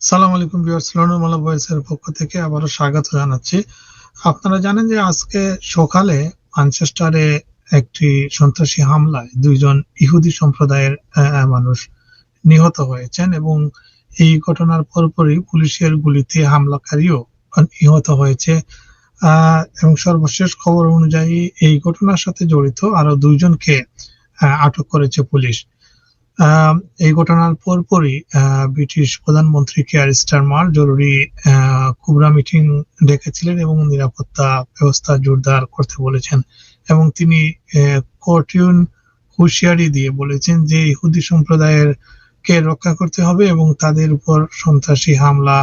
সালাম আলাইকুম ভিউয়ার্স লন্ডনমালা ভয়েসের পক্ষ থেকে আবারও স্বাগত জানাচ্ছি। আপনারা জানেন যে আজকে সকালে ম্যানচেস্টারে একটি সন্ত্রাসী হামলায় দুইজন ইহুদি সম্প্রদায়ের মানুষ নিহত হয়েছেন এবং এই ঘটনার পরপরই পুলিশের গুলিতে হামলাকারীও নিহত হয়েছে। এবং সর্বশেষ খবর অনুযায়ী এই ঘটনার সাথে জড়িত আরও দুইজনকে আটক করেছে পুলিশ। এই ঘটনার পরপরই ব্রিটিশ প্রধানমন্ত্রী কেয়ার স্টারমার জরুরি কুবরা মিটিং ডেকেছিলেন এবং নিরাপত্তা ব্যবস্থা জোরদার করতে বলেছেন। এবং তিনি কর্টিউন হুঁশিয়ারি দিয়ে বলেছেন যে ইহুদি সম্প্রদায়ের কে রক্ষা করতে হবে এবং তাদের উপর সন্ত্রাসী হামলা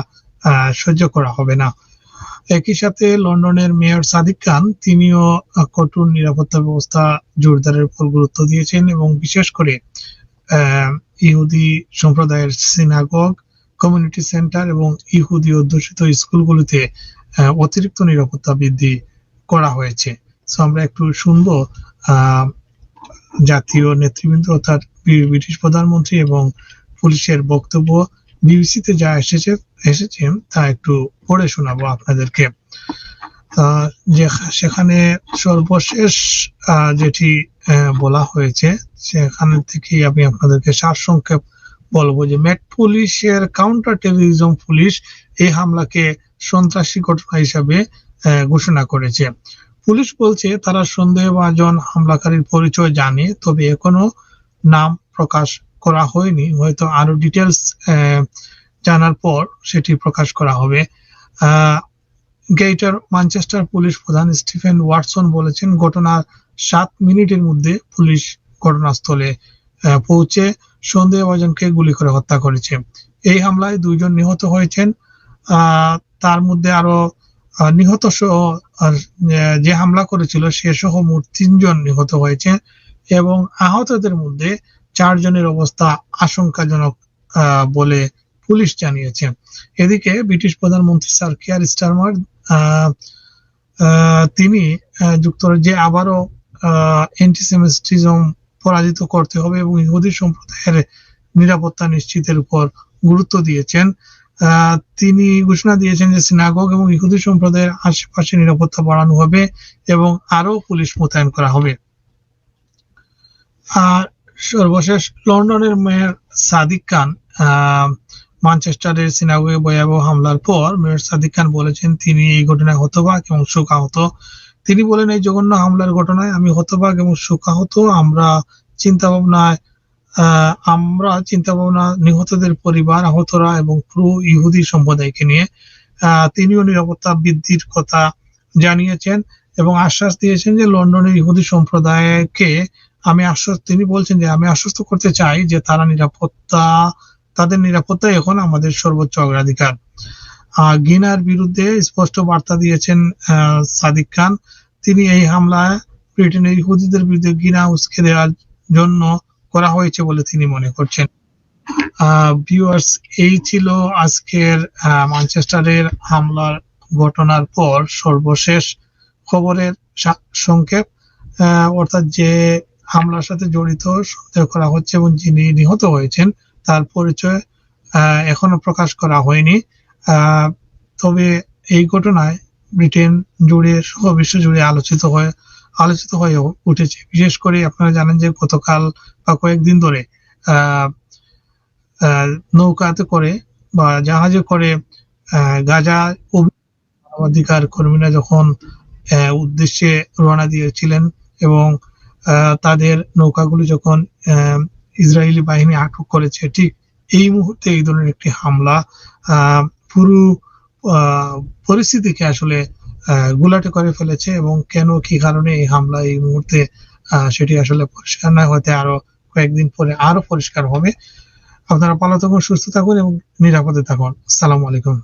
সহ্য করা হবে না। একই সাথে লন্ডনের মেয়র সাদিক খান, তিনিও কঠোর নিরাপত্তা ব্যবস্থা জোরদারের উপর গুরুত্ব দিয়েছেন এবং বিশেষ করে ইহুদি সম্প্রদায়ের সিনাগগ কমিউনিটি সেন্টার এবং ইহুদি অধ্যুষিত স্কুলগুলিতে অতিরিক্ত নিরাপত্তা বৃদ্ধি করা হয়েছে। সো আমরা একটু শুনব জাতীয় নেতৃবৃন্দ অর্থাৎ ব্রিটিশ প্রধানমন্ত্রী এবং পুলিশের বক্তব্য বিবিসিতে যা এসেছে এসেছে, তা একটু পড়ে শোনাবো আপনাদেরকে। সেখানে সর্বশেষ যেটি বলা হয়েছে, সেখানে থেকেই আমি আপনাদেরকে সারসংক্ষেপ বলব যে মেট পুলিশের কাউন্টার টেরোরিজম পুলিশ এই হামলাকে সন্ত্রাসী ঘটনা হিসাবে ঘোষণা করেছে। পুলিশ বলছে তারা সন্দেহভাজন হামলাকারীর পরিচয় জানে, তবে এখনও নাম প্রকাশ করা হয়নি। হয়তো আরও ডিটেলস জানার পর সেটি প্রকাশ করা হবে। গেইটার ম্যানচেস্টার পুলিশ প্রধান স্টিফেন ওয়াটসন বলেছেন ঘটনার সাত মিনিটের মধ্যে পুলিশ ঘটনাস্থলে পৌঁছে সন্দেহভাজনকে গুলি করে হত্যা করেছে। এই হামলায় দুইজন নিহত হয়েছেন। তার মধ্যে আরও নিহত সহ যে হামলা করেছিল সে সহ মোট তিনজন নিহত হয়েছে এবং আহতদের মধ্যে চারজনের অবস্থা আশঙ্কাজনক বলে পুলিশ জানিয়েছে। এদিকে ব্রিটিশ প্রধানমন্ত্রী স্যার কেয়ার স্টারমার তিনি যুক্তরাজ্যে আবারও অ্যান্টিসেমিটিজম পরাজিত করতে হবে এবং ইহুদি সম্প্রদায়ের নিরাপত্তা নিশ্চিতের উপর গুরুত্ব দিয়েছেন। তিনি ঘোষণা দিয়েছেন যে সিনাগগ এবং ইহুদি সম্প্রদায়ের আশেপাশে নিরাপত্তা বাড়ানো হবে এবং আরও পুলিশ মোতায়েন করা হবে। আর সর্বশেষ লন্ডনের মেয়র সাদিক খান আহ, ম্যানচেস্টারের সিনাগোগে ভয়াবহ হামলার পর মেয়র সাদিক খান বলেছেন তিনি এই ঘটনায় হতবাক এবং শোকাহত। তিনি বলেন এই জঘন্য হামলার ঘটনায় আমি হতবাক এবং শোকাহত। আমরা চিন্তা ভাবনায় আমরা চিন্তা ভাবনা নিহতদের পরিবার আহতরা এবং পুরো ইহুদি সম্প্রদায়কে নিয়ে তিনিও নিরাপত্তা বৃদ্ধির কথা জানিয়েছেন এবং আশ্বাস দিয়েছেন যে লন্ডনের ইহুদি সম্প্রদায়কে আমি আশ্বাস তিনি বলছেন যে আমি আশ্বস্ত করতে চাই যে তারা নিরাপত্তা তাদের নিরাপত্তা এখন আমাদের সর্বোচ্চ অগ্রাধিকার। ঘৃণার বিরুদ্ধে স্পষ্ট বার্তা দিয়েছেন সাদিক খান। তিনি এই হামলায় ব্রিটেনের ইহুদিদের বিরুদ্ধে গিনা উস্কে দেওয়ার জন্য করা হয়েছে বলে তিনি মনে করছেন। ভিউয়ার্স এই ছিল আজকের ম্যানচেস্টারের হামলার ঘটনার পর সর্বশেষ খবরের সংক্ষেপ। অর্থাৎ যে হামলার সাথে জড়িত সন্দেহ করা হচ্ছে এবং যিনি নিহত হয়েছেন তার পরিচয় এখনও প্রকাশ করা হয়নি। তবে এই ঘটনায় ব্রিটেন জুড়ে সহ বিশ্ব জুড়ে আলোচিত হয়ে আলোচিত হয়ে উঠেছে। বিশেষ করে আপনারা জানেন যে গতকাল বা কয়েকদিন ধরে নৌকাতে করে বা জাহাজে করে গাজা মানবাধিকার কর্মীরা যখন উদ্দেশ্যে রওনা দিয়েছিলেন এবং তাদের নৌকাগুলি যখন ইসরায়েলি বাহিনী আটক করেছে। ঠিক এই মুহূর্তে এই ধরনের একটি হামলা পুরো পরিস্থিতিকে আসলে গুলাটে করে ফেলেছে এবং কেন, কি কারণে এই হামলা এই মুহূর্তে সেটি আসলে পরিষ্কার না হতে আরও কয়েকদিন পরে আরও পরিষ্কার হবে। আপনারা ভালো থাকুন সুস্থ থাকুন এবং নিরাপদে থাকুন। আসসালামু আলাইকুম।